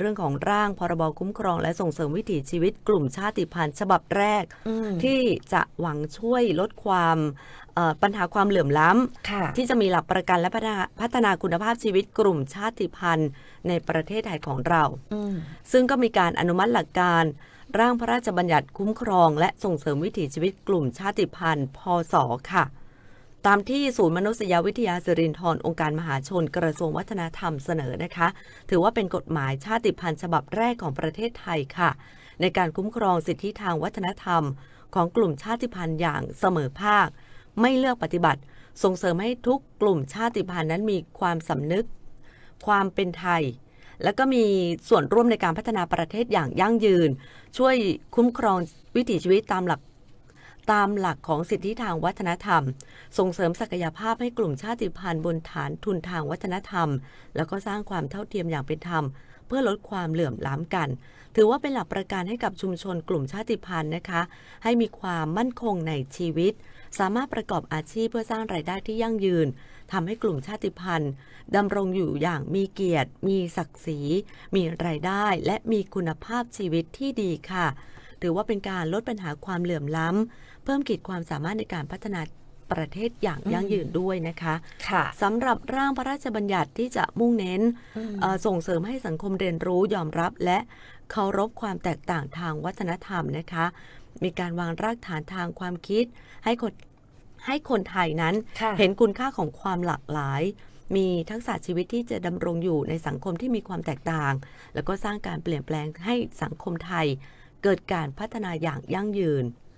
เรื่องของร่างพรบคุ้มครอง และส่งเสริมวิถีชีวิตกลุ่มชาติพันธุ์ฉบับแรกอืมที่จะหวังช่วยลดความเอ่อปัญหาความเหลื่อมล้ำค่ะที่จะมีหลักประกันและพัฒนาพัฒนาคุณภาพชีวิตกลุ่มชาติพันธุ์ในประเทศไทยของเราอืมซึ่งก็มีการอนุมัติหลักการร่างพระราชบัญญัติคุ้มครอง และส่งเสริมวิถีชีวิตกลุ่มชาติพันธุ์ พศ ค่ะ ตามที่ศูนย์มนุษยวิทยาสิรินธรองค์การมหาชนกระทรวงวัฒนธรรมเสนอนะคะ ถือว่าเป็นกฎหมายชาติพันธุ์ฉบับแรกของประเทศไทยค่ะ ในการคุ้มครองสิทธิทางวัฒนธรรม ของกลุ่มชาติพันธุ์อย่างเสมอภาค ไม่เลือกปฏิบัติ ส่งเสริมให้ทุกกลุ่มชาติพันธุ์นั้นมีความสำนึก ความเป็นไทย แล้วก็มีส่วนร่วมในการพัฒนาประเทศอย่างยั่งยืน ช่วยคุ้มครองวิถีชีวิตตามหลัก ตามหลักของสิทธิทางวัฒนธรรม ส่งเสริมศักยภาพให้กลุ่มชาติพันธุ์บนฐานทุนทางวัฒนธรรม แล้วก็สร้างความเท่าเทียมอย่างเป็นธรรม เพื่อลดความเหลื่อมล้ำกัน ถือว่าเป็นหลักประกันให้กับชุมชนกลุ่มชาติพันธุ์นะคะ ให้มีความมั่นคงในชีวิต สามารถประกอบอาชีพเพื่อสร้างรายได้ที่ยั่งยืนทำให้กลุ่มชาติพันธุ์ดำรงอยู่อย่างมีเกียรติ มีศักดิ์ศรี มีรายได้ และมีคุณภาพชีวิตที่ดีค่ะ ถือว่าเป็นการลดปัญหาความเหลื่อมล้ำเพิ่มขีดความสามารถในการพัฒนาประเทศอย่างยั่งยืนด้วยนะคะค่ะสำหรับร่างพระราชบัญญัติที่จะมุ่งเน้นอืมเอ่อส่งเสริมให้สังคมเรียนรู้ยอมรับและเคารพความแตกต่างทางวัฒนธรรมนะคะ มีการวางรากฐานทางความคิด ให้คนให้คนไทยนั้นค่ะเห็นคุณค่าของความหลากหลาย มีทักษะชีวิตที่จะดำรงอยู่ในสังคมที่มีความแตกต่าง แล้วก็สร้างการเปลี่ยนแปลงให้สังคมไทย เกิดการพัฒนาอย่างยั่งยืน